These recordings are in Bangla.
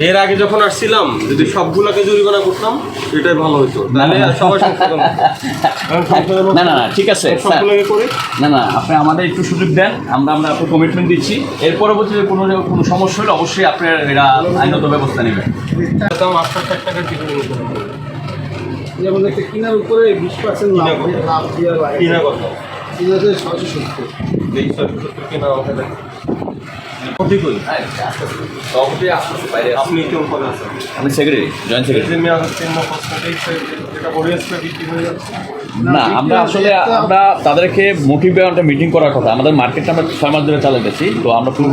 এর আগে যখন আসছিলাম যদি সবগুলাকে জরিমানা করতাম এটাই ভালো হতো তাহলে সবাই না না না ঠিক আছে না না আপনি আমাদের একটু সুযোগ দেন আমরা আমরা আপনার কমিটমেন্ট দিচ্ছি। এর পরবর্তীতে কোনো কোনো সমস্যা হলে অবশ্যই আপনার এরা আইনত ব্যবস্থা নেবেন দাম আটশো ষাট টাকা টিকিট নিতে হবে। যেমন একটা কিনার উপরে বিশ পার্সেন্ট লাভ লাভ দেওয়ার কিনা কত? কিনাতে ছশো সত্তর। এই ছয়শো সত্তর কিনা ক্ষতি করি আপনি কেমন করে আছেন আমি সেক্রেটারি জয়েন্ট সেক্রেটারি মেয়াদ চিহ্ন কসমেটিক্স যেটা বড়িয়াসটা বিক্রি হয়ে যাচ্ছে। না আমরা আসলে আমরা তাদেরকে মোটিভে একটা মিটিং করার কথা। আমাদের মার্কেটটা আমরা ছয় মাস ধরে চালাতেছি তো আমরা পূর্ব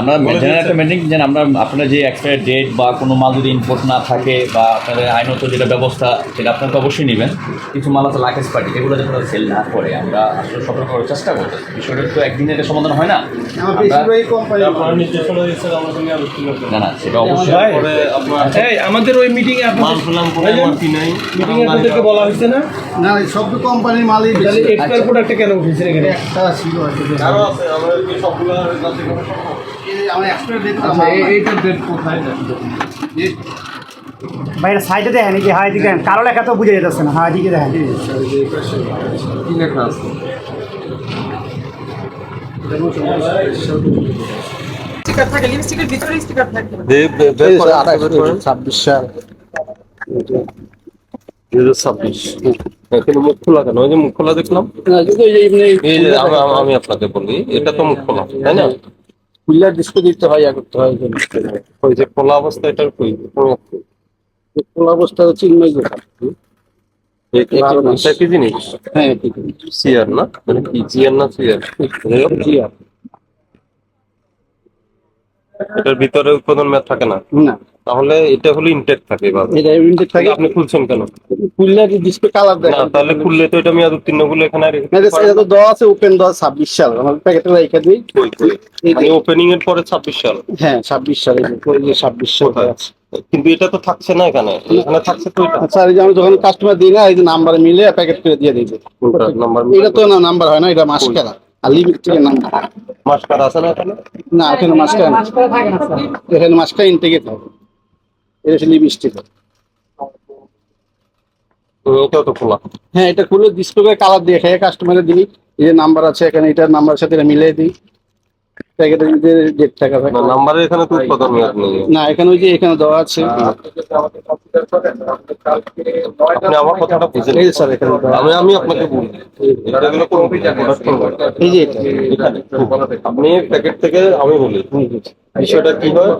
আমরা জেনারেল একটা মিটিং যেন আমরা আপনার যে এক্সপায়ার ডেট বা কোনো মাল যদি ইম্পোর্ট না থাকে বা আপনাদের আইনত যেটা ব্যবস্থা সেটা আপনাকে অবশ্যই নেবেন। কিছু মাল আছে লাকেজ পার্টি এগুলো যখন সেল না করে আমরা আসলে সতর্ক করার চেষ্টা করতে বিষয়টা তো একদিনে এটা সমাধান হয় না। না না সেটা অবশ্যই। আমাদের ওই মিটিং এ আপনাদের আপনাদেরকে বলা হয়েছে না? না সব তো কোম্পানির মালই তাহলে এক্সপায়ার প্রোডাক্টটা কেন উঠেছে এখানে একটা ছিল আর কি। আছে আমাদের কি সবগুলো করা এই ডেট কোথায় ভাই এটা সাইডে দেখেন যে হাই দিকে দেখেন কালো লেখা তো বুঝে যেতেছে না হাই দিকে দেখেন কি লেখা আছে ছাব্বিশ সাল দুই হাজার ছাব্বিশ। এখানে মুখ খোলা কেন? ওই যে মুখ খোলা দেখলাম। এই যে আমি আপনাকে বলি এটা তো মুখ খোলা তাই না? দিতে হয় ইয়া করতে হয় ওই যে খোলা অবস্থা এটার কই? খোলা অবস্থা চিন্ময় গোটা এটা কি জিনিস? হ্যাঁ ঠিক সিয়ার না? মানে কি জিয়ার না সিয়ার জি আর এটার ভিতরে উৎপাদন মেয়াদ থাকে না? না। তাহলে এটা হলো ইনটেক থাকে এবার। এটা ইউনিট থাকে। আপনি খুলছেন কেন? কুলার ডিসপ্লে কালার না তাহলে খুললে তো এটা মেয়াদ উত্তীর্ণগুলো এখানে রেখে না, এটা- এটা তো দেওয়া আছে ওপেন দেওয়া ছাব্বিশ সাল। আমার প্যাকেটে রেখে দিই। কই, কই? এই মানে ওপেনিং এর পরে ছাব্বিশ সাল। হ্যাঁ ছাব্বিশ সালে ওই যে ছাব্বিশ সাল আছে। কিন্তু এটা তো থাকছে না এখানে। এখানে থাকছে তো এটা। আচ্ছা এই যে আমি যখন কাস্টমার দিই না এই যে নাম্বার মিলে প্যাকেট করে দিয়ে দিই? নাম্বার এটা তো না নাম্বার হয় না এটা মাসকারা আর লিমিট থেকে নাম্বার আছে না এখানে? না এখানে মাসকারা না এখানে মাসকারা ইনটেকে থাকে। এটা হচ্ছে লিপস্টিক। এটাও তো খোলা। হ্যাঁ এটা খুলে ডিসপ্লে কালার দিয়ে খেয়ে কাস্টমারের দিই এই যে নাম্বার আছে এখানে এটার নাম্বারের সাথে মিলিয়ে দিই। প্যাকেটের টাকা থাকে না এখানে তো উৎপাদন মেয়াদ নেই। না এখানে ওই যে এখানে দেওয়া আছে। আপনি আমার কথাটা বুঝেন। এই স্যার এখানে আমি আমি আপনাকে বলি এটা হলো কোন এই যে এটা। আপনি প্যাকেট থেকে আমি বলি বিষয়টা কি হয়?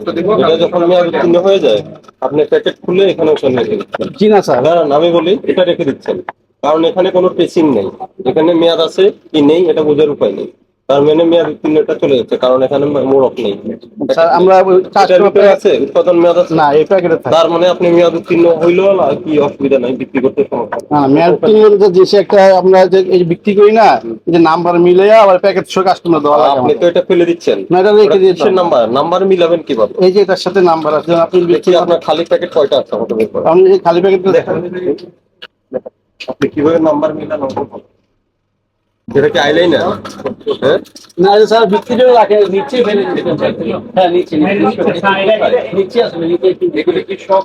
এটা যখন মেয়াদ উত্তীর্ণ হয়ে যায় আপনি প্যাকেট খুলে এখানে ওখানে রেখে দিচ্ছেন জি না স্যার। আমি বলি এটা রেখে দিচ্ছেন। কারণ এখানে কোনো ট্রেসিং নেই। এখানে মেয়াদ আছে কি নেই এটা বোঝার উপায় নেই। তার মানে মেয়াদ উত্তীর্ণটা চলে যাচ্ছে কারণ এখানে মোড়ক নেই। স্যার আমরা আছে উৎপাদন মেয়াদ আছে? না প্যাকেটে তার মানে আপনি মেয়াদ উত্তীর্ণ হইলেও না কি অসুবিধা নাই বিক্রি করতে সমস্যা নেই। হ্যাঁ মেয়াদ যে দেশে একটা আমরা যে এই বিক্রি করি না যে নাম্বার মিলে আবার প্যাকেট সহ কাস্টমার দেওয়া লাগে আপনি তো এটা ফেলে দিচ্ছেন। না এটা রেখে দিয়েছি নাম্বার? নাম্বার মিলাবেন কীভাবে? এই যে এটার সাথে নাম্বার আছে আপনি দেখি আপনার খালি প্যাকেট কয়টা আছে আমাকে বের করেন। আপনি এই খালি প্যাকেটটা দেখেন। আপনি কীভাবে নাম্বার মিলান। এটা কি আইলাইনার হ্যাঁ? না স্যার করে রাখে নিচে ফেলে দিতে হ্যাঁ নিচে নিচে। আসলে নিচে এগুলি কি সব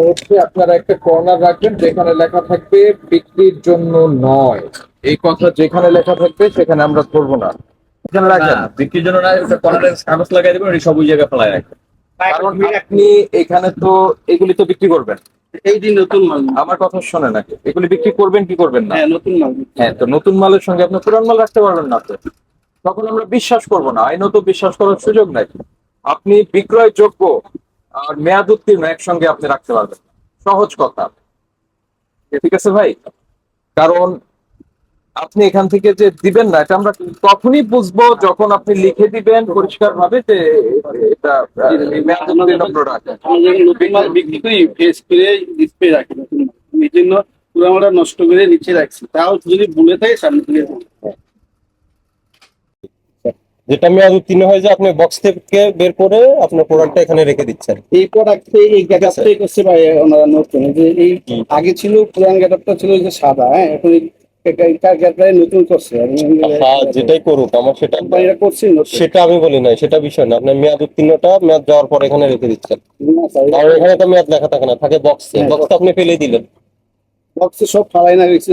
হচ্ছে আপনারা একটা কর্নার রাখবেন যেখানে লেখা থাকবে বিক্রির জন্য নয়। এই কথা যেখানে লেখা থাকবে সেখানে আমরা করব না। এখানে রাখবেন। না, বিক্রির জন্য না ওটা কর্নারে কাগজ লাগাই দেবেন সব ওই জায়গায় ফেলায় রাখবেন। কারণ আপনি এখানে তো এগুলি তো বিক্রি করবেন। এই দিন নতুন মাল। আমার কথা শোনে নাকি এগুলি বিক্রি করবেন কি করবেন না? হ্যাঁ নতুন মাল। হ্যাঁ তো নতুন মালের সঙ্গে আপনি পুরান মাল রাখতে পারবেন না তো। তখন আমরা বিশ্বাস করব না। আইনত বিশ্বাস করার সুযোগ নাই। আপনি বিক্রয় যোগ্য আর মেয়াদ উত্তীর্ণ একসঙ্গে আপনি রাখতে পারবেন। সহজ কথা। ঠিক আছে ভাই? কারণ আপনি এখান থেকে যে দিবেন না এটা আমরা তখনই বুঝব যখন আপনি লিখে দিবেন পরিষ্কার ভাবে যে এটা প্রোডাক্ট নতুন বিক্রি করি ফেস করে ডিসপ্লে রাখি নতুন মাল। আমি এই জন্য পুরো আমরা নষ্ট করে নিচে রাখছি। তাও যদি ভুলে থাকে সামনে থেকে যেটা উত্তীর্ণ হয়ে আপনি বক্স থেকে বের করে আপনার প্রোডাক্টটা এখানে রেখে দিচ্ছেন। এই প্রোডাক্টে এই করছে ভাই ওনারা নতুন। যে এই আগে ছিল পুরান গেটআপটা ছিল যে সাদা হ্যাঁ? এখন এই কারখানায় নতুন করছে। হ্যাঁ যেটাই করুক আমার সেটা কোম্পানিরা করছে নতুন সেটা আমি বলি নাই সেটা বিষয় না। আপনার মেয়াদ উত্তীর্ণটা মেয়াদ যাওয়ার পর এখানে রেখে দিচ্ছেন। কারণ এখানে তো মেয়াদ লেখা থাকে না থাকে বক্সে হ্যাঁ, বক্স আপনি ফেলে দিলেন। বক্সে সব ফালাই না গেছে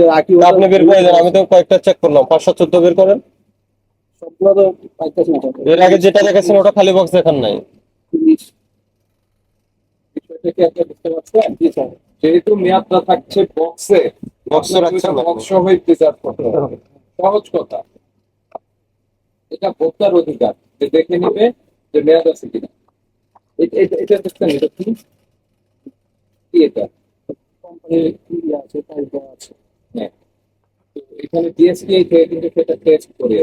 আপনি বের করে দেন আমি তো কয়েকটা চেক করলাম। পাঁচশো চোদ্দ বের করেন। সবগুলো তো পাইতেছে না স্যার। এর আগে যেটা দেখেছেন ওটা খালি বক্স দেখান নাই। বিষয়টা কি আপনি বুঝতে পারছেন? জি, স্যার। যেহেতু মেয়াদটা থাকছে বক্সে বক্সে বক্স সহই প্রিজার্ভ করতে হবে। সহজ কথা। এটা ভোক্তার অধিকার যে দেখে নেবে যে মেয়াদ আছে কিনা। এটা দেখছেন এটা কি? কি এটা। হ্যাঁ। এখানে ডিএসপিআই থেকে কিন্তু সেটা টেস্ট করে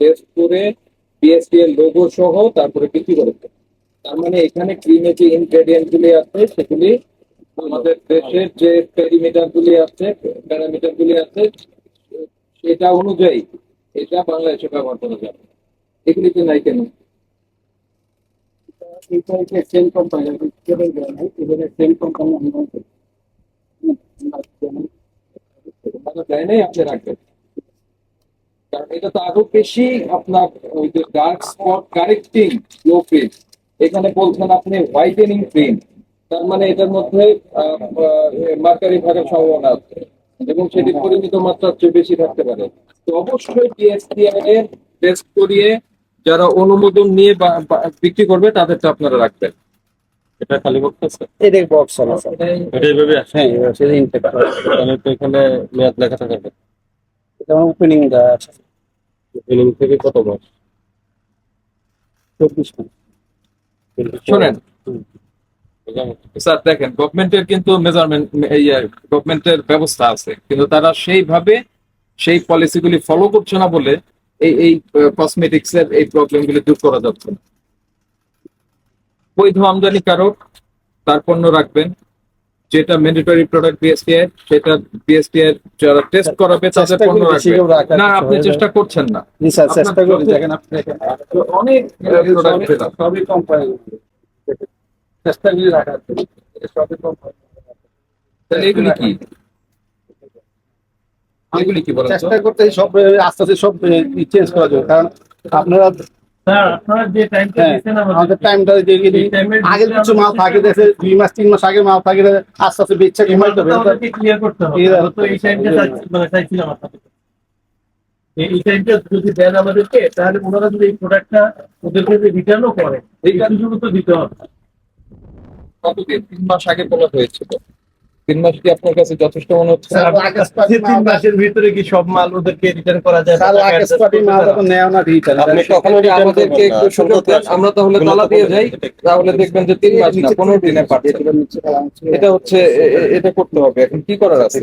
টেস্ট করে বিএসপিএল লোগো সহ তারপরে বিক্রি করেছে তার মানে এখানে ক্রিমে যে ইনগ্রেডিয়েন্ট গুলি আছে সেগুলি আমাদের দেশের যে প্যারিমিটার গুলি আছে প্যারামিটার গুলি আছে সেটা অনুযায়ী এটা বাংলাদেশে ব্যবহার করা যাবে। এগুলিতে নাই কেন? এটা কেবল আমরা দেয় নাই আপনি রাখবেন। কারণ এটা তো আরও বেশি আপনার ওই যে ডার্ক স্পট কারেক্টিং লো এখানে বলছেন আপনি হোয়াইটেনিং ক্রিম তার মানে এটার মধ্যে মার্কারি থাকার সম্ভাবনা আছে এবং সেটি পরিমিত মাত্রার চেয়ে বেশি থাকতে পারে। তো অবশ্যই ডিএসটিআই এর টেস্ট করিয়ে যারা অনুমোদন নিয়ে বিক্রি করবে তাদেরটা আপনারা রাখবেন। এটা খালি বক্স আছে? এটাই box আছে, এটা এইভাবে আসে হ্যাঁ, এবার সেটা intake তাহলে তো এখানে মেয়াদ লেখা থাকে এটা আমার opening দেওয়া আছে, ওপেনিং থেকে কত মাস? 24 মাস। শোনেন স্যার দেখেন গভর্নমেন্টের কিন্তু মেজারমেন্ট গভর্নমেন্টের ব্যবস্থা আছে। কিন্তু তারা সেইভাবে সেই পলিসিগুলি ফলো করছে না বলে এই এই কসমেটিক্স এর এই প্রবলেমগুলি দূর করা যাচ্ছে না। বৈধ আমদানিকারক তার পণ্য রাখবেন। যেটা ম্যান্ডেটরি প্রোডাক্ট বিএসপিআই সেটা বিএসপিআই যারা টেস্ট করাবে তাদের পণ্য রাখবেন। না আপনি চেষ্টা করছেন না। জি, স্যার, চেষ্টা করি, দেখেন আপনি অনেক প্রোডাক্ট সবই কোম্পানি চেষ্টা করি রাখার সবই কোম্পানি তাহলে এগুলি কি এগুলি কি বলেন চেষ্টা করতে সব আস্তে আস্তে সব চেঞ্জ করা যাবে। কারণ আপনারা হ্যাঁ, দিয়েছেন আমাদের আমাদের টাইমটা দিয়ে গেলে এই টাইমের আগে কিছু মাল থাকে দেখে দুই মাস তিন মাস আগে মাল থাকে আস্তে আস্তে কমাইতে হবে। ক্লিয়ার করতে হবে। এই টাইমটা মানে এই টাইমটা যদি দেন আমাদেরকে তাহলে ওনারা যদি এই প্রোডাক্টটা ওদেরকে রিটার্নও করে এই সুযোগ তো দিতে হবে। কতদিন তিন মাস আগে বলা হয়েছিল। তিন মাস কি আপনার কাছে যথেষ্ট মনে হচ্ছে? তিন মাসের ভিতরে কি সব মাল ওদেরকে রিটার্ন করা যায়? স্যার, মাল যখন নেয় না রিটার্ন আপনি আমাদেরকে একটু সুযোগ দেন। আমরা তাহলে তালা দিয়ে যাই তাহলে দেখবেন যে তিন মাস না পনেরো দিনে পাচ্ছেন এটা হচ্ছে এটা করতে হবে। এখন কি করার আছে?